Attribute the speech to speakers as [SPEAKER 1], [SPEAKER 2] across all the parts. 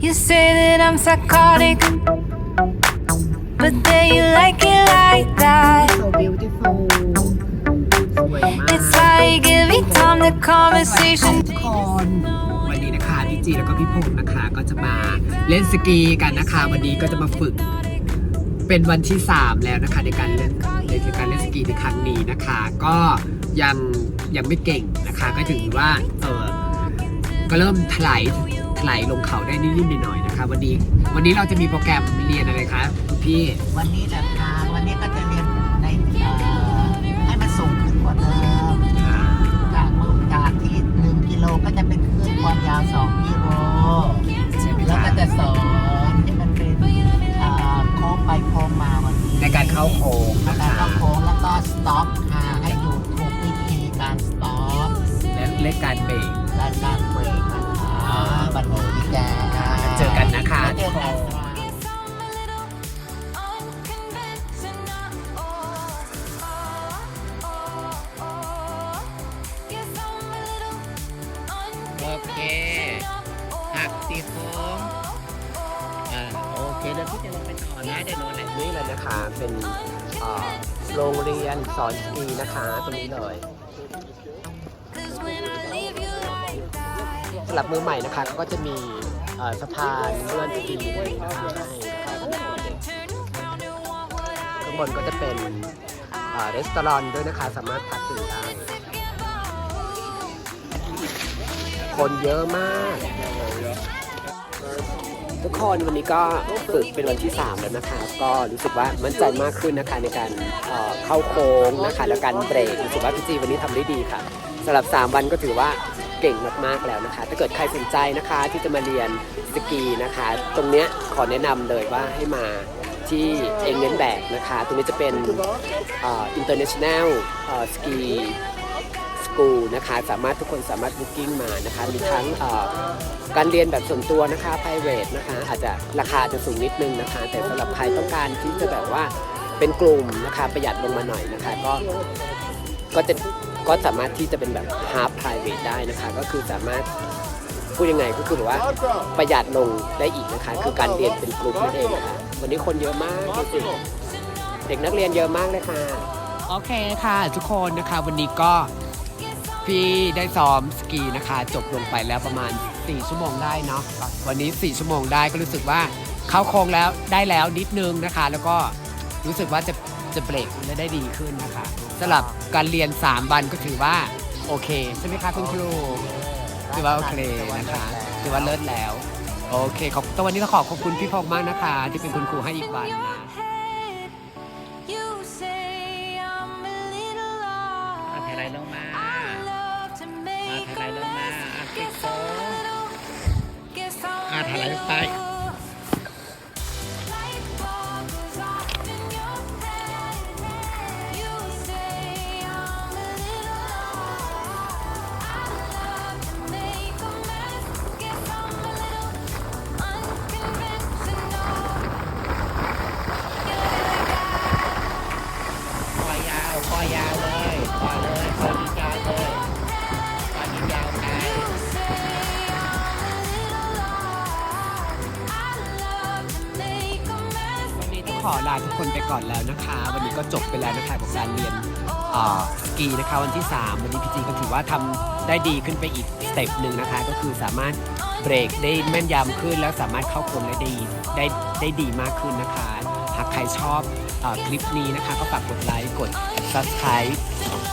[SPEAKER 1] You say that I'm psychotic, but then you like it like that.
[SPEAKER 2] so beautiful.
[SPEAKER 1] It's like every time the conversation
[SPEAKER 2] ทุกคนวันนี้นะคะพี่จีแล้วก็พี่พงศ์นะคะก็จะมาเล่นสกีกันนะคะ วันนี้ก็จะมาฝึก เป็นวันที่ 3 แล้วนะคะในการเล่นในการเล่นสกีในครั้งนี้นะคะ ก็ยังยังไม่เก่งนะคะ ก็ถือว่าเออก็เริ่มถลาย ถลายลงเขาได้นิดๆหน่อยๆนะคะวันนี้วันนี้เราจะมีโปรแกรมเรียนอะไรคะคุณพี่
[SPEAKER 3] วันนี้นะคะวันนี้ก็จะเรียนในเอ่อให้มันสูงขึ้นกว่าเดิมจากมือจากที่1กิโลก็จะเป็นคลื่นความยาว2กิโล
[SPEAKER 2] ใช่ไหม
[SPEAKER 3] แล้ว
[SPEAKER 2] คะ
[SPEAKER 3] ก็จะสอนให้มันเป็นเอ่อโค้งไปโค้งมาวันนี้
[SPEAKER 2] ในการเข้าโค้ง
[SPEAKER 3] ใน
[SPEAKER 2] นะ
[SPEAKER 3] การ
[SPEAKER 2] คะ
[SPEAKER 3] เข้าโค้งแล้วก็สต็อปค่ะให้ดูถูกวิธีการสต็อป
[SPEAKER 2] และเล่นการเบรก
[SPEAKER 3] และการเบรก กันนดีจ้า
[SPEAKER 2] เจอกันนะคะ
[SPEAKER 3] เจอกันค่
[SPEAKER 4] โอเคหักตีโค้งอ่าโอเคเดี๋ยวพี่จะลงไปต่อนะเดี๋ยวโน่นแหละ
[SPEAKER 2] นี่เลยนะคะเป็นอ่อโรงเรียนสอนสกีนะคะ ตรงนี้เลยสำห รับมือใหม่นะคะเขาก็จะมีสะพานเลื่อนสกีตรงนี้นะคะให้ข้างบนก็จะเป็นเอ่อรีสอร์ทด้วยนะคะ สามารถพักอยู่ได้ คนเยอะมาก ทุกคนวันนี้ก็ฝึกเป็นวันที่ 3 แล้วนะคะ ก็รู้สึกว่ามั่นใจมากขึ้นนะคะในการเข้าโค้งนะคะ แล้วการเบรกรู้สึกว่าพี่จีวันนี้ทำได้ดีค่ะสำหรับ 3 วันก็ถือว่า เก่งมากๆแล้วนะคะ ถ้าเกิดใครสนใจนะคะที่จะมาเรียนสกีนะคะ ตรงเนี้ยขอแนะนำเลยว่าให้มาที่เองเน้นแบกนะคะ ตรงนี้จะเป็นเอ่อ international เอ่อ ski สกูลนะคะ สามารถทุกคนสามารถบุ๊กิ้งมานะคะ มีทั้งเอ่อการเรียนแบบส่วนตัวนะคะ private นะคะ อาจจะราคาจะสูงนิดนึงนะคะ แต่สำหรับใครต้องการที่จะแบบว่าเป็นกลุ่มนะคะ ประหยัดลงมาหน่อยนะคะ ก็ ก็จะ ก็สามารถที่จะเป็นแบบ half private ได้นะคะ ก็คือสามารถพูดยังไงก็คือแบบว่าประหยัดลงได้อีกนะคะ คือการเรียนเป็นกลุ่มนั่นเองนะคะวันนี้คนเยอะมากดูสิเด็กนักเรียนเยอะมากเลยค่ะโอเคค่ะ ทุกคนนะคะวันนี้ก็พี่ได้ซ้อมสกีนะคะ จบลงไปแล้วประมาณ 4 ชั่วโมงได้เนาะวันนี้ 4 ชั่วโมงได้ก็รู้สึกว่าเข้าโค้งแล้วได้แล้วนิดนึงนะคะ แล้วก็รู้สึกว่าจะ จะเบรกและได้ดีขึ้นนะคะสำหรับการเรียน 3 วันก็ถือว่าโอเค ใช่ไหมคะคุณครู ถือว่าโอเคนะคะ ถือว่าเลิศแล้ว โอเค ขอบแต่วันนี้ต้องขอขอบคุณพี่พงษ์มากนะคะ ที่เป็นคุณครูให้อีกวันนะ
[SPEAKER 1] You say I'm a little
[SPEAKER 4] อ่า
[SPEAKER 1] lost.
[SPEAKER 4] ถ่ายไหลลงมา
[SPEAKER 1] I love to
[SPEAKER 4] อ่า
[SPEAKER 1] make
[SPEAKER 4] ถ่ายไหลลงมาอ่าติดโค้ง
[SPEAKER 1] Guess I'm
[SPEAKER 4] อ่าถ่ายไหลลงไป ลา
[SPEAKER 2] ทุกคนไปก่อนแล้วนะคะ วันนี้ก็จบไปแล้วนะคะกับการเรียนสกีนะคะวันที่ 3 วันนี้พี่จีก็ถือว่าทำได้ดีขึ้นไปอีกสเต็ปหนึ่งนะคะ ก็คือสามารถเบรกได้แม่นยำขึ้น แล้วสามารถเข้าโค้งได้ดีได้ได้ดีมากขึ้นนะคะ หากใครชอบออคลิปนี้นะคะ ก็ฝากกดไลค์กด subscribe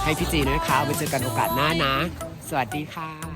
[SPEAKER 2] ให้พี่จีด้วยนะคะไว้เจอกันโอกาสหน้านะ สวัสดีค่ะ